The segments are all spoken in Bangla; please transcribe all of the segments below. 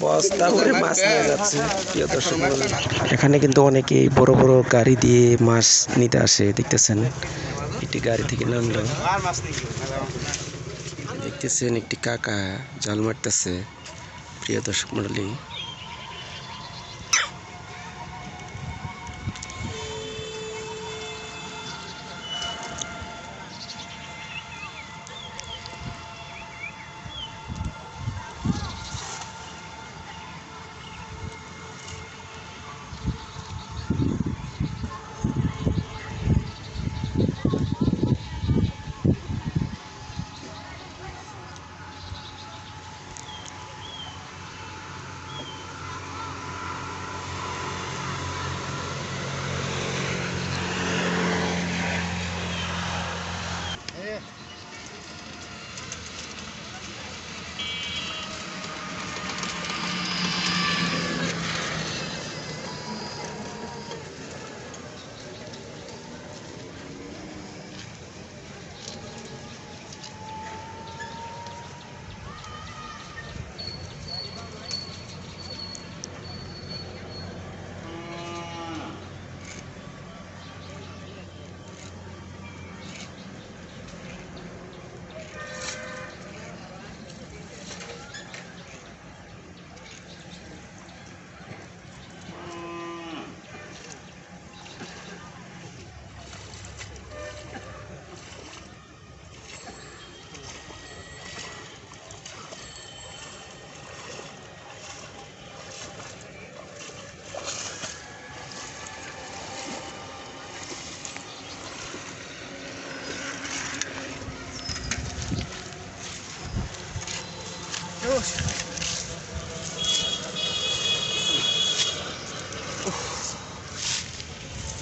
বস্তা করে মাছ নিয়ে যাচ্ছে প্রিয় দর্শক। এখানে কিন্তু অনেকেই বড় বড় গাড়ি দিয়ে মাছ নিতে আসে দেখতেছেন? একটি গাড়ি থেকে নামলো। দেখতেছেন একটি কাকা জাল মারতেছে প্রিয় দর্শক মন্ডলী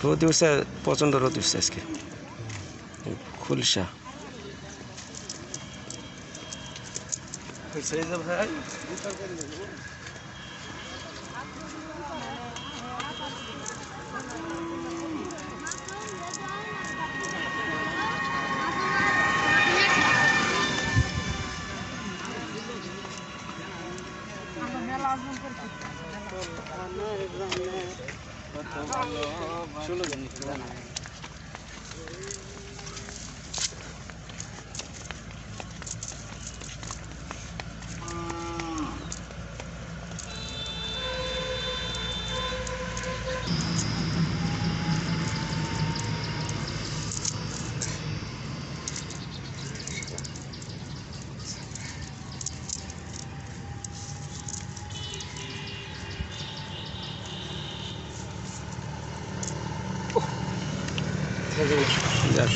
तो दिवस पचंदर दिवस इसके खुलशा मेला 好了，修了给你。যাক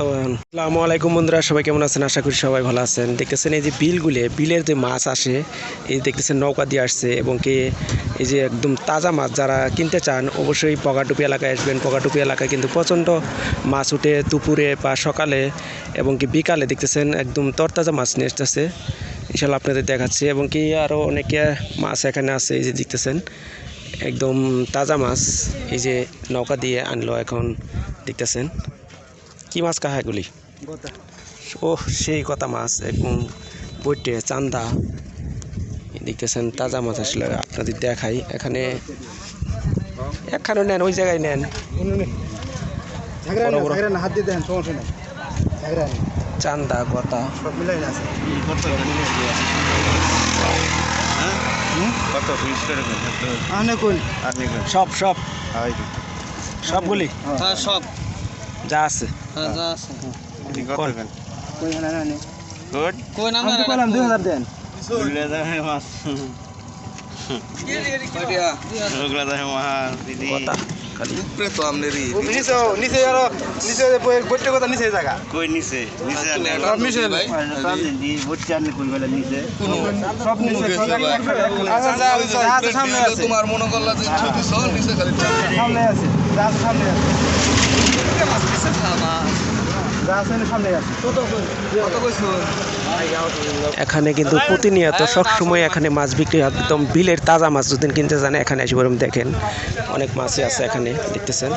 আসসালামু আলাইকুম বন্ধুরা, সবাই কেমন আছেন? আশা করি সবাই ভালো আছেন। দেখতেছেন এই যে বিলগুলো, বিলের যে মাছ আসে, এই দেখতেছেন নৌকা দিয়ে আসছে এবং কি এই যে একদম তাজা মাছ যারা কিনতে চান, অবশ্যই পগাটুপি এলাকায় আসবেন। পগাটুপি এলাকায় কিন্তু প্রচণ্ড মাছ উঠে দুপুরে বা সকালে এবং কি বিকালে দেখতেছেন একদম তরতাজা মাছ নিয়ে আসতেছে। ইনশাল্লাহ আপনাদের দেখাচ্ছি এবং কি আরও অনেকে মাছ এখানে আছে, এই যে দেখতেছেন, একদম তাজা মাছ, এই যে নৌকা দিয়ে আনলো এখন। দেখতেছেন? কি মাছ কাহা এগুলি? ও সেই কথা মাছ একদম বইটে চান্দা। দেখতেছেন তাজা মাছ আসলে আপনাদের দেখাই। এখানে একখানে নেন ওই জায়গায় নেন। চান্দা গতা। আপনি কোন আপনি সব সব। সবগুলি? হ্যাঁ সব। যা আছে। হ্যাঁ যা আছে। কত কই না না গুড কই 2000 দেন। উগলা দামে মাছ। কয়টা উগলা দামে মাছ দিদি। গতা খালি। উপরে তো আমনেরই নিচে নিচে আরও নিচে বইটা কথা নিচে জায়গা। কই নিচে? নিচে আনে সব নিচে? সব নিচে আচ্ছা তোমার মনে করলা যে ছবি নিচে খালি সামনে আছে। যা সামনে আছে। যা আছে সামনে আছে। কত কত কইছো? এখানে কিন্তু প্রতিনিয়ত সবসময় এখানে মাছ বিক্রি হয়। একদম বিলের তাজা মাছ যদি কিনতে জানে এখানে এসে বরং দেখেন। অনেক মাছই আছে এখানে দেখতেছেন।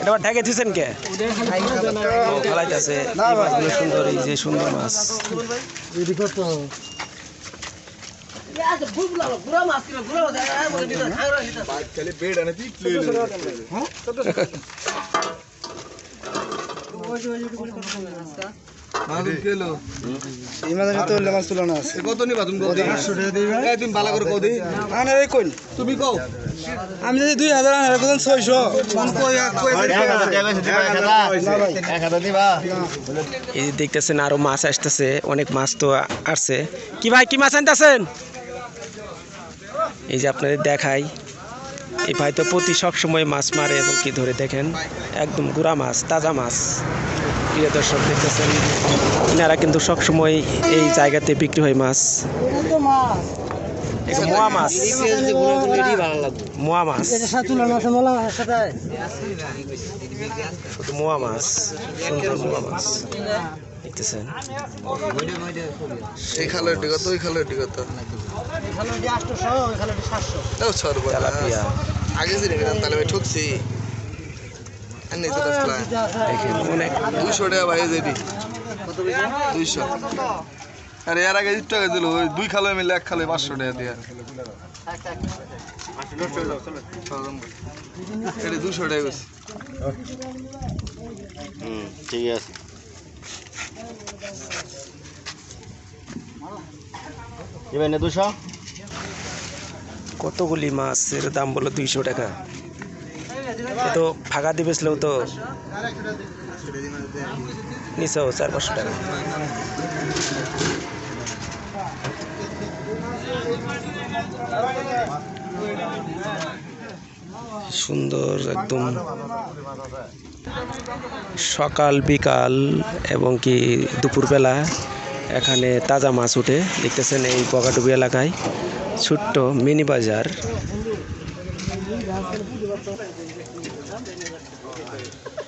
এটা আবার ঢাকে দিয়েছেন কে? ও খেলাইতেছে মাছগুলো সুন্দর এই যে সুন্দর মাছ। বেড আনে তুই প্লে মাছ কেলো এই মাঝে তো মাছ তুলনা আছে। কত নিবা তুমি কত এই তুমি বালা করে কও দি এই কোন তুমি কও। আমি যদি দুই হাজার আনার কোন ছয়শো। কই কই এই দেখতেছেন আরও মাছ আসতেছে অনেক মাছ তো আসছে। কি ভাই কি মাছ আনতেছেন? এই যে আপনাদের দেখাই। এই ভাই তো প্রতি সব সময় মাছ মারে এবং কি ধরে দেখেন? একদম গুড়া মাছ তাজা মাছ। প্রিয় দর্শক দেখতেছেন? এনারা কিন্তু সব সময় এই জায়গাতে বিক্রি হয় মাছ। মোয়া মাছ। মোয়া মাছ। শুধু মোয়া মাছ সুন্দর মোয়া মাছ। দেখতেছেন? এই খালের ওই খালের আগে যে তাহলে ভাই ঠকছি আর নেই তো দশলা দেখেন অনেক দুইশো টাকা ভাই যেটি। দুইশো। আরে এর আগে দুটো টাকা দিল ওই দুই খালো মিলে এক খালো পাঁচশো টাকা দিয়া। এটা দুশো টাকা গেছে ঠিক আছে। এবার দুশো কতগুলি মাছের দাম বলো দুইশো টাকা? তো ফাঁকা দিবেছিল তো নিচেও চার পাঁচশো টাকা। সুন্দর একদম সকাল, বিকাল এবং কি দুপুরবেলা এখানে তাজা মাছ উঠে। দেখতেছেন এই বগাডুবি এলাকায় ছোট্ট মিনি বাজার।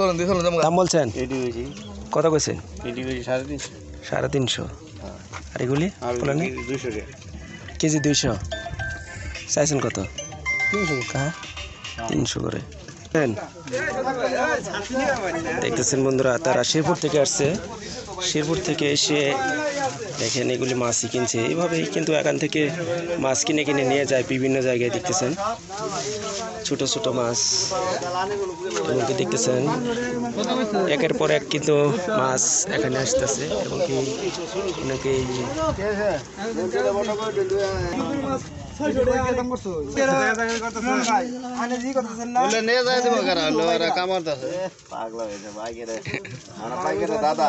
চলুন দিয়ে চলুন দাম বলছেন? কত কইছেন? সাড়ে তিনশো। সাড়ে তিনশো। আর এগুলি? কেজি দুইশো। চাইছেন কত? তিনশো হ্যাঁ? তিনশো করে। দেখতেছেন বন্ধুরা তারা শেরপুর থেকে আসছে। শেরপুর থেকে এসে দেখেন এগুলি মাছই কিনছে। এইভাবেই কিন্তু এখান থেকে মাছ কিনে কিনে নিয়ে যায় বিভিন্ন জায়গায় দেখতেছেন। ছোট ছোট মাছ। এবং কি দেখতেছেন একের পর এক কিন্তু মাছ এখানে আসতেছে এবং কি অনেকে এই যে বলে নিয়ে যায় দেবো কারা লোরা কামারতাছে পাগলা হয়েছে। বাইকের মানে দাদা।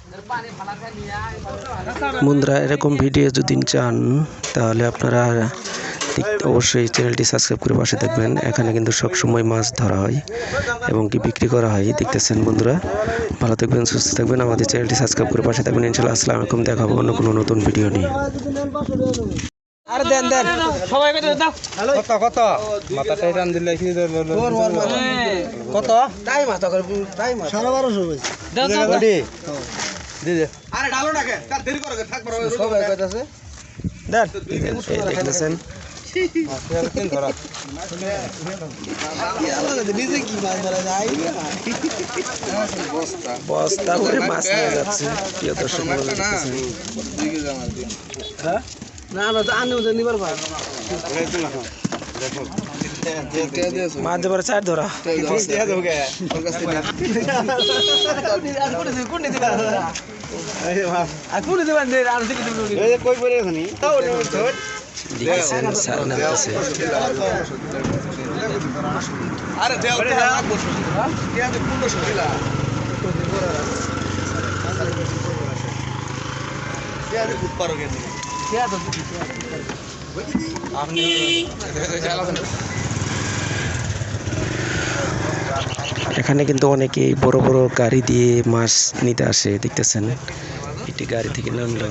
বন্ধুরা এরকম ভিডিও যদি চান তাহলে আপনারা ঠিক- অবশ্যই চ্যানেলটি সাবস্ক্রাইব করে পাশে থাকবেন। এখানে কিন্তু সব সময় মাছ ধরা হয় এবং কি বিক্রি করা হয় দেখতেছেন বন্ধুরা। ভালো থাকবেন সুস্থ থাকবেন। আমাদের চ্যানেলটি সাবস্ক্রাইব করে পাশে থাকবেন। ইনশাল্লাহ আসসালামু আলাইকুম। দেখাবো অন্য কোনো নতুন ভিডিও নিয়ে। আরে দেন দেন। কত কত মাথাটা টান দিলে কি কত? ওডি দি দে। আরে ডালো না কে? তার দেরি করে তিন ধরা বস্তা করে মাছ নিয়ে যাচ্ছে। প্রিয় দর্শক বন্ধুরা দেখতেছেন। মাছ দেবার চার ধরা এখানে দেখতেছেন স্যার আরে দেও তো রাখব কে আছে পূর্ণ শক্তিলা কে আছে খুব পারো কেন এখানে কিন্তু অনেকেই বড় বড় গাড়ি দিয়ে মাছ নিতে আসে, দেখতেছেন? এটি গাড়ি থেকে নামলো।